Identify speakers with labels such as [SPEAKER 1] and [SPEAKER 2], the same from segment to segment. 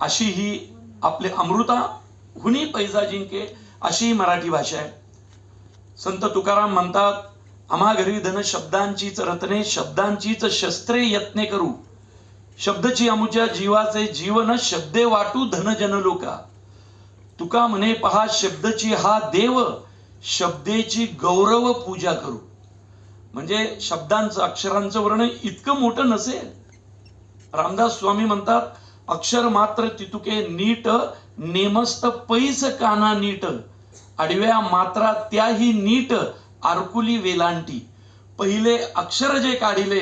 [SPEAKER 1] अशी ही आपले अमृता हुनी पैजा जिंके अशी ही मराठी भाषा आहे. संत तुकाराम म्हणतात आम्हा घरी धन शब्दांचीच रत्ने शब्दांचीच शस्त्रे यत्ने करू. शब्दची अमुच्या जीवाचे जीवन शब्दे वाटू धन जन लोका. तुका म्हणे पहा शब्दची हा देव शब्देची गौरव पूजा करू. म्हणजे शब्दांचं अक्षरांचं वर्णन इतकं मोठं नसेल. रामदास स्वामी म्हणतात अक्षर मात्र तितुके नीट नेमस्त पैस काना नीट. आडव्या मात्रा त्याही नीट आरकुली वेलांटी. पहिले अक्षर जे काढिले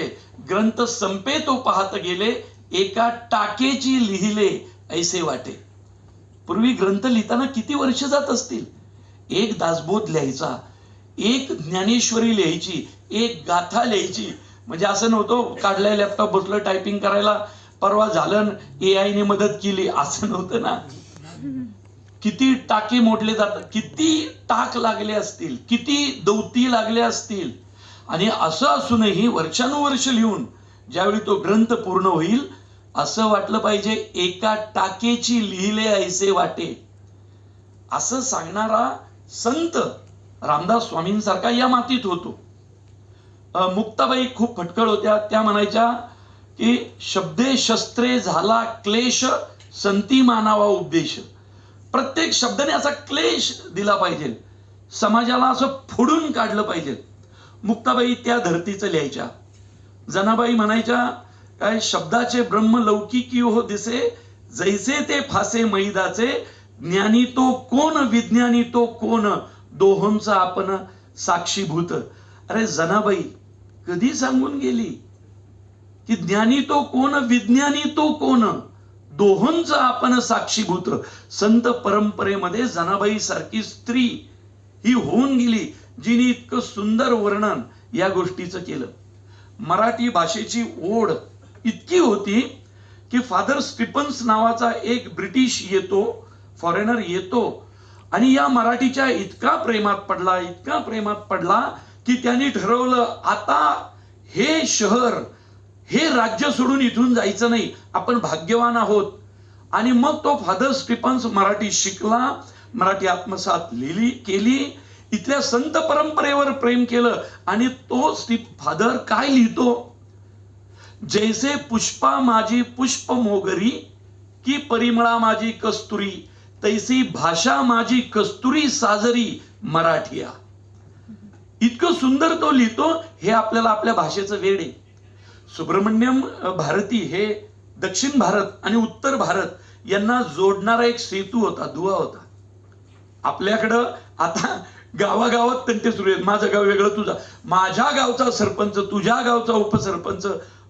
[SPEAKER 1] ग्रंथ संपे तो पाहत गेले एका टाकेची लिहिले ऐसे वाटे. पूर्वी ग्रंथ लिहिताना किती वर्ष जात असतील? एक दासबोध लिहायचा एक ज्ञानेश्वरी लिहायची एक गाथा लिहायची. म्हणजे असं नव्हतं काढलाय लॅपटॉप बसलं टायपिंग करायला परवा झालं ए आयने मदत केली असं नव्हतं ना. किती टाके मोडले जातात किती टाक लागले असतील किती दौती लागले असतील. आणि असं असूनही वर्षानुवर्ष लिहून ज्यावेळी तो ग्रंथ पूर्ण होईल असं वाटलं पाहिजे एका टाकेची लिहिले ऐसे वाटे. असं सांगणारा संत रामदास स्वामींसारखा या मातीत होतो. मुक्ताबाई खूप फटकळ होत्या त्या म्हणायच्या की शब्दे शस्त्रे झाला क्लेश संती मानावा उपदेश प्रत्येक शब्दाने असा क्लेश दिला पाहिजे. समाजाला असं फोडून काढलं पाहिजे. मुक्ताबाई त्या धर्तीचं लिहायच्या. जनाबाई म्हणायच्या काय शब्दाचे ब्रह्म लौकिकी हो दिसे जैसे ते फासे मैदाचे ज्ञानी तो कोण विज्ञानी तो कोण दोहोंचा आपण साक्षीभूत. अरे जनाबाई कधी सांगून गेली? की ज्ञानी तो कोण विज्ञानी तो कोण? दोहोंच आपण साक्षीभूत संत परंपरेमध्ये जनाबाई सारखी स्त्री ही होऊन गेली जिने इतकं सुंदर वर्णन या गोष्टीचं केलं. मराठी भाषेची ओढ इतकी होती की फादर स्टिफन्स नावाचा एक ब्रिटिश येतो फॉरेनर येतो आणि या मराठीच्या इतका प्रेमात पडला इतका प्रेमात पडला की त्यांनी ठरवलं आता हे शहर हे राज्य सोडून इथून जायचं नाही. आपण भाग्यवान आहोत. आणि मग तो फादर स्टिफन्स मराठी शिकला मराठी आत्मसात लिहिली केली. इथल्या संत परंपरेवर प्रेम केलं. आणि तो स्टिफ फादर काय लिहितो? जैसे पुष्पा माझी पुष्प मोगरी की परिमळा माझी कस्तुरी तैसी भाषा माझी कस्तुरी साजरी मराठिया. इतकं सुंदर तो लिहितो हे आपल्याला आपल्या भाषेचं वेड आहे. सुब्रमण्यम भारती हे दक्षिण भारत आणि उत्तर भारत यांना जोडणारा एक सेतू होता दुवा होता. आपल्याकडं आता गावागावात तंटे सुरू आहेत. माझं गाव वेगळं तुझा. माझ्या गावचा सरपंच तुझ्या गावचा उपसरपंच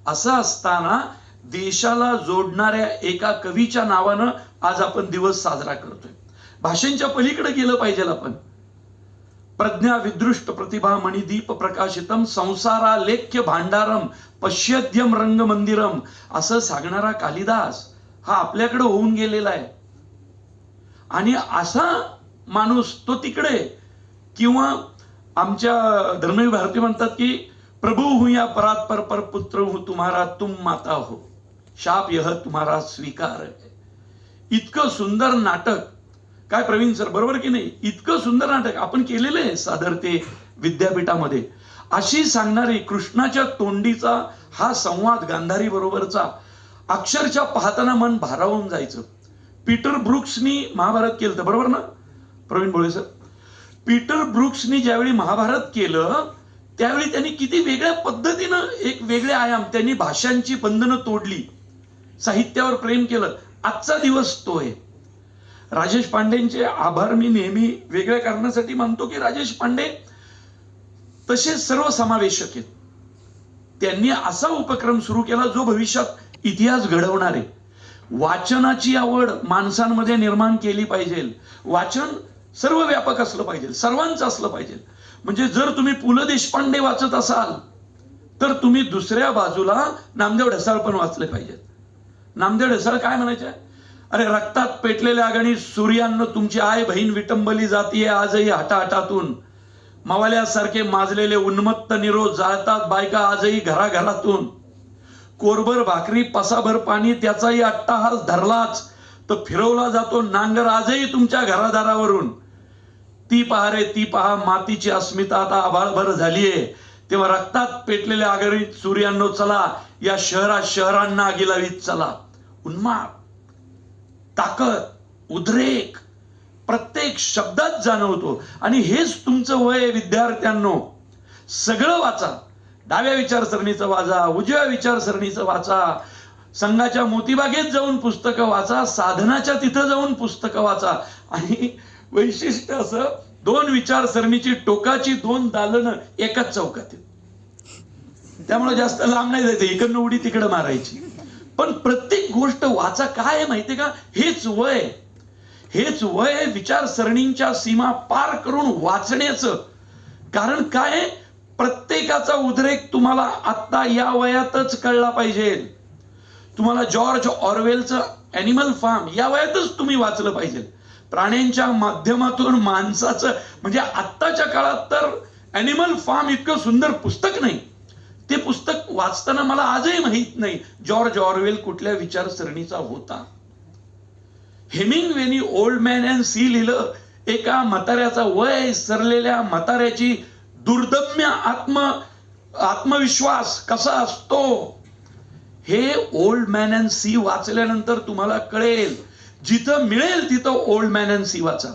[SPEAKER 1] असं असताना देशाला जोडणाऱ्या एका कवीच्या नावानं आज आपण दिवस साजरा करतोय. भाषेंच्या पलीकडे गेलं पाहिजे आपण. प्रज्ञा विदृष्ट प्रतिभा मणिदीप प्रकाशितम संसारा लेख्य भांडारम पश्यद्यम रंग मंदिरम असं सांगणारा कालिदास हा आपल्याकडे होऊन गेलेला आहे. आणि असा माणूस तो तिकडे किंवा आमच्या धर्मवीर भारती म्हणतात की प्रभू हुया परात पर पर पुत्र हूं तुम्हारा तुम माता हो. शाप यह तुम्हारा स्वीकार है. इतकं सुंदर नाटक काय प्रवीण सर बरोबर की नाही? इतकं सुंदर नाटक आपण केलेलं आहे सादर ते विद्यापीठामध्ये. अशी सांगणारी कृष्णाच्या तोंडीचा हा संवाद गांधारी बरोबरचा अक्षरशः पाहताना मन भारावून जायचं. पीटर ब्रुक्सनी महाभारत केलं बरोबर ना? प्रवीण भोळे सर. पीटर ब्रुक्सनी ज्यावेळी महाभारत केलं त्यावेळी त्यांनी किती वेगळ्या पद्धतीनं एक वेगळे आयाम त्यांनी भाषांची बंधनं तोडली. साहित्यावर प्रेम केलं. आजचा दिवस तो आहे. राजेश पांडेंचे आभार मी नेहमी वेगळ्या कारणासाठी मानतो की राजेश पांडे तसे सर्व समावेशक आहेत. त्यांनी असा उपक्रम सुरू केला जो भविष्यात इतिहास घडवणार आहे. वाचनाची आवड माणसांमध्ये निर्माण केली पाहिजे. वाचन सर्व व्यापक असलं पाहिजे सर्वांचं असलं पाहिजे. म्हणजे जर तुम्ही पु ल देशपांडे वाचत असाल तर तुम्ही दुसऱ्या बाजूला नामदेव ढसाळ पण वाचले पाहिजेत. नामदेव ढसाळ काय म्हणायचे? अरे रक्तात पेटलेल्या गणित सूर्यानं तुमची आय बहीण विटंबली जातीये आजही हटाहटातून मवाल्यासारखे माजलेले उन्मत्त निरोध जाळतात बायका आजही घराघरातून. कोरभर भाकरी पसाभर पाणी त्याचाही अट्टाहास धरलाच तर फिरवला जातो नांगर आजही तुमच्या घरादारावरून. ती पहा रे ती पहा मातीची अस्मिता आता आभाळभर झालीये. तेव्हा रक्तात पेटलेल्या आगरीत सूर्यांनो चला या शहरात शहरांना आगी लावीत चला. उन्माद. ताकद उद्रेक प्रत्येक शब्दात जाणवतो. आणि हेच तुमचं वय विद्यार्थ्यांनो. सगळं वाचा. डाव्या विचारसरणीचं वाचा उजव्या विचारसरणीचं वाचा. संघाच्या मोतीबागेत जाऊन पुस्तकं वाचा साधनाच्या तिथं जाऊन पुस्तकं वाचा. आणि वैशिष्ट्य असं दोन विचारसरणीची टोकाची दोन दालनं एकाच चौकात त्यामुळे जास्त लांब नाही जायचं. इकडनं उडी तिकडं मारायची. पण प्रत्येक गोष्ट वाचा काय आहे माहितीये का? हेच वय. हेच वय विचारसरणींच्या सीमा पार करून वाचण्याचं. कारण काय प्रत्येकाचा उद्रेक तुम्हाला आत्ता या वयातच कळला पाहिजे. तुम्हाला जॉर्ज ऑरवेलचं अॅनिमल फार्म या वयातच तुम्ही वाचलं पाहिजे. प्राण्यांच्या माध्यमातून माणसाचं म्हणजे आत्ताच्या काळात तर अॅनिमल फार्म इतकं सुंदर पुस्तक नाही. ते पुस्तक वाचताना मला आजही माहीत नाही. जॉर्ज ऑरवेल कुठल्या विचारसरणीचा होता? Hemingway old man and sea लिहिलं एका म्हाताऱ्याचा वय सरलेल्या म्हाताऱ्याची दुर्दम्य आत्म आत्मविश्वास कसा असतो? हे ओल्ड मॅन अँड सी वाचल्यानंतर तुम्हाला कळेल. जिथं मिळेल तिथं ओल्ड मॅन अँड सी वाचा.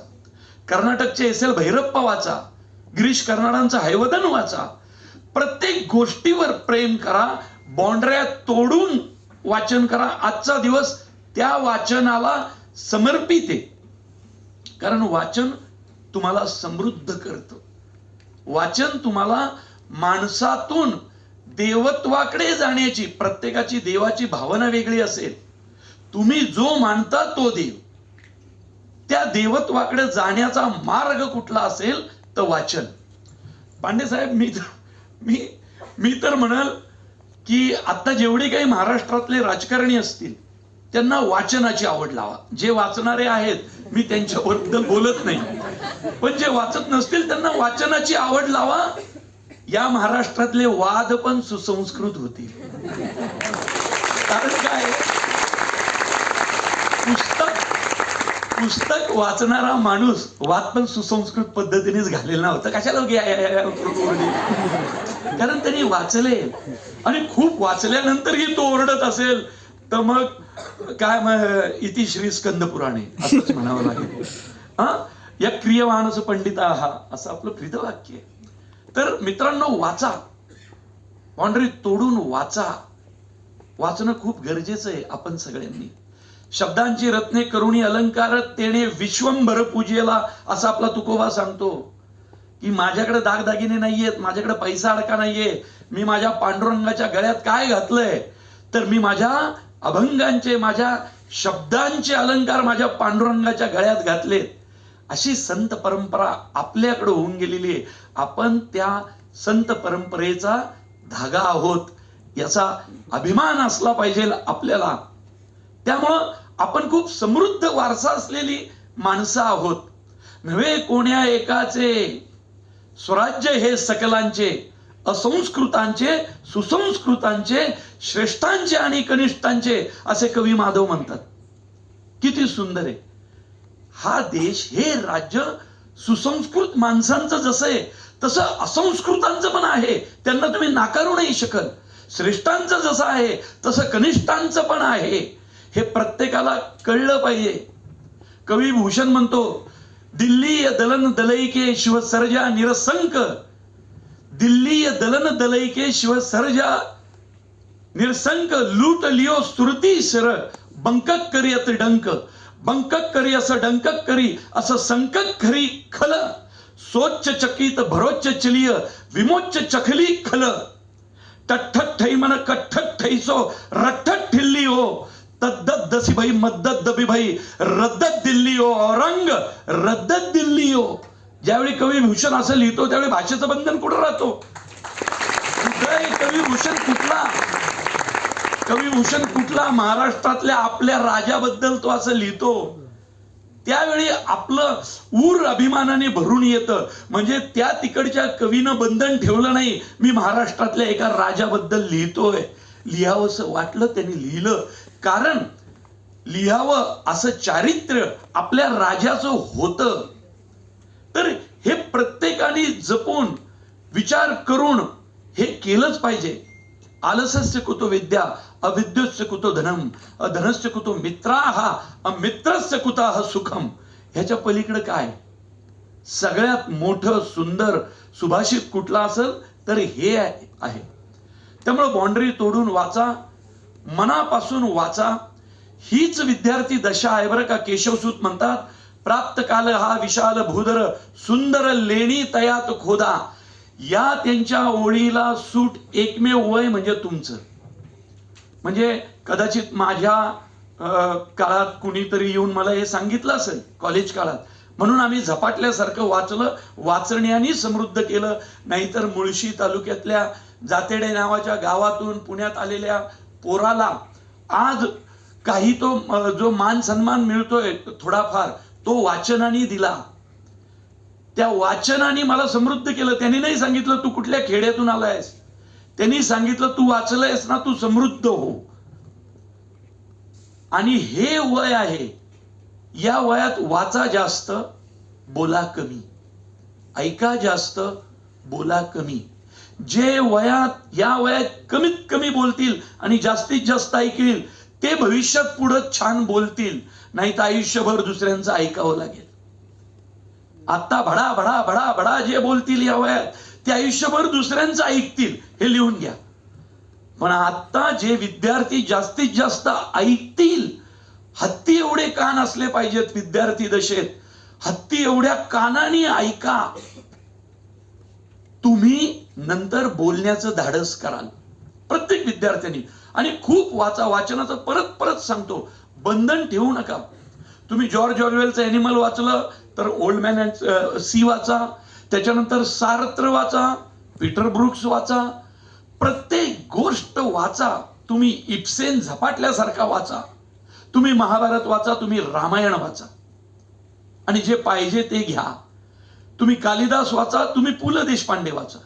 [SPEAKER 1] कर्नाटकचे एस एल भैरप्पा वाचा. गिरीश कर्नाडांचा हैवदन वाचा. प्रत्येक गोष्टीवर प्रेम करा बॉन्ड्र्या तोडून वाचन करा. आजचा दिवस त्या वाचनाला समर्पित. आहे कारण वाचन तुम्हाला समृद्ध करतं. वाचन तुम्हाला माणसातून देवत्वाकडे जाण्याची प्रत्येकाची देवाची भावना वेगळी असेल. तुम्ही जो मानता तो देव. त्या देवत्वाकडे जाण्याचा मार्ग कुठला असेल? तर वाचन. पांडे साहेब मी मी मी तर म्हणाल की आता जेवढे काही महाराष्ट्रातले राजकारणी असतील त्यांना वाचनाची आवड लावा जे वाचणारे आहेत मी त्यांच्याबद्दल बोलत नाही पण जे वाचत नसतील त्यांना वाचनाची आवड लावा या महाराष्ट्रातले वाद पण सुसंस्कृत होतील कारण काय पुस्तक पुस्तक वाचणारा माणूस वाद पण सुसंस्कृत पद्धतीनेच घालेला होता कशाला कारण त्यांनी वाचले. आणि खूप वाचल्यानंतरही तो ओरडत असेल तर मग काय मग इति श्री स्कंद पुराणे असंच म्हणावं लागेल. हा? या क्रियवाणच पंडित आहा असं आपलं प्रीतवाक्य आहे. तर मित्रांनो वाचा. बाउंड्री तोडून वाचा. वाचणं खूप गरजेचं आहे आपण सगळ्यांनी. शब्दांची रत्ने करुणी अलंकार तेने विश्वंभर पूजेला असा आपला तुकोबा सांगतो. की माझ्याकडे दागदागिने नाहीयेत माझ्याकडे पैसा अडका नाहीये मी माझ्या पांडुरंगाच्या गळ्यात काय घातलंय तर मी माझ्या अभंगांचे माझ्या शब्दांचे अलंकार माझ्या पांडुरंगाच्या गळ्यात घातलेत. अशी संत परंपरा आपल्याकडे होऊन गेलेली आहे. आपण त्या संत परंपरेचा धागा आहोत याचा अभिमान असला पाहिजे आपल्याला. त्यामुळं आपण खूप समृद्ध वारसा असलेली माणसं आहोत. नव्हे कोण्या एकाचे. स्वराज्य हे सकलांचे असंस्कृतांचे सुसंस्कृतांचे श्रेष्ठांचे आणि कनिष्ठांचे असे कवी माधव म्हणतात. किती सुंदर आहे. हा देश हे राज्य सुसंस्कृत माणसांचं जसं आहे तसं असंस्कृतांचं पण आहे. त्यांना तुम्ही नाकारू नाही शकत. श्रेष्ठांचं जसं आहे तसं कनिष्ठांचं पण आहे. हे प्रत्येकाला कळलं पाहिजे. कवी भूषण म्हणतो दिल्लीय दलन दलैके शिवसर्जा निरसंक. दिल्लीय दलन दलैके शिवसर्जा निरसंक. लूट लिओ सुरती शर. बंकक करी अत डंक. बंकक करी असं डंकक करी असं संकक खरी खल. सोच्च चकित भरोच्च चलिय विमोच्च चखली खल. टठ्ठट ठै मन कठ्ठट ठैसो रठ्ठट ठिल्ली हो. तद्दत दसी भाई मद्दत दबी भाई रद्दत दिल्ली हो औरंग रद्दत दिल्ली हो ज्यावेळी कवी भूषण असं लिहितो त्यावेळी भाषेचं बंधन कुठं राहतो? कवी भूषण कुठला? कवी भूषण कुठला? महाराष्ट्रातल्या आपल्या राजाबद्दल तो असं लिहितो. त्यावेळी आपलं ऊर अभिमानाने भरून येतं. म्हणजे त्या तिकडच्या कवीनं बंधन ठेवलं नाही. मी महाराष्ट्रातल्या एका राजाबद्दल लिहितोय. लिहावंसं वाटलं त्यांनी लिहिलं. कारण लिहावं असं चारित्र्य आपल्या राजाचं होतं. तर हे प्रत्येकाने जपून विचार करून हे केलंच पाहिजे. आलसस्य कुतो विद्या अविद्युस्य कुतो धनम अधनस्य कुतो मित्रा हा अमित्रस्य कुता हा सुखम. ह्याच्या पलीकडे काय? सगळ्यात मोठं सुंदर सुभाषित कुठला असेल? तर हे आहे. त्यामुळे बाउंड्री तोडून वाचा. मनापासून वाचा. हीच विद्यार्थी दशा आहे बरं का केशवसूत म्हणतात. प्राप्त काल हा विशाल भूदर सुंदर लेणी तयात खोदा. या त्यांच्या ओळीला सूट एकमेव वय म्हणजे तुमचं. म्हणजे कदाचित माझ्या काळात कुणीतरी येऊन मला हे सांगितलं असेल कॉलेज काळात. म्हणून आम्ही झपाटल्यासारखं वाचलं वाचण्याने समृद्ध केलं. नाहीतर मुळशी तालुक्यातल्या जातेडे नावाच्या गावातून पुण्यात आलेल्या पोराला. आज काही तो जो मान सन्मान मिळतोय थोडाफार तो वाचनाने दिला. त्या वाचनाने मला समृद्ध केलं. त्यांनी नाही सांगितलं तू कुठल्या खेड्यातून आलायस? त्यांनी सांगितलं तू वाचलंयस ना तू समृद्ध हो. आणि हे वय आहे. या वयात वाचा जास्त बोला कमी. ऐका जास्त बोला कमी. जे वयात या वयात कमीत कमी बोलतील आणि जास्तीत जास्त ऐकतील ते भविष्यात पुढं छान बोलतील. नाही तर आयुष्यभर दुसऱ्यांचं ऐकावं लागेल. आता भडा भडा भडा भडा जे बोलतील या वयात ते आयुष्यभर दुसऱ्यांचं ऐकतील. हे लिहून घ्या. पण आता जे विद्यार्थी जास्तीत जास्त ऐकतील हत्ती एवढे कान असले पाहिजेत विद्यार्थी दशेत. हत्ती एवढ्या कानाने ऐका. तुम्ही नंतर बोलण्याचं धाडस कराल. प्रत्येक विद्यार्थ्यांनी. आणि खूप वाचा वाचनाचं परत परत सांगतो. बंधन ठेवू नका. तुम्ही जॉर्ज ऑरवेलचं एनिमल वाचलं तर ओल्ड मॅन अँड सी वाचा. त्याच्यानंतर सारत्र वाचा पीटर ब्रुक्स वाचा. प्रत्येक गोष्ट वाचा. तुम्ही इप्सेन झपाटल्यासारखा वाचा. तुम्ही महाभारत वाचा तुम्ही रामायण वाचा. आणि जे पाहिजे ते घ्या. तुम्ही कालिदास वाचा तुम्ही पु ल देशपांडे वाचा.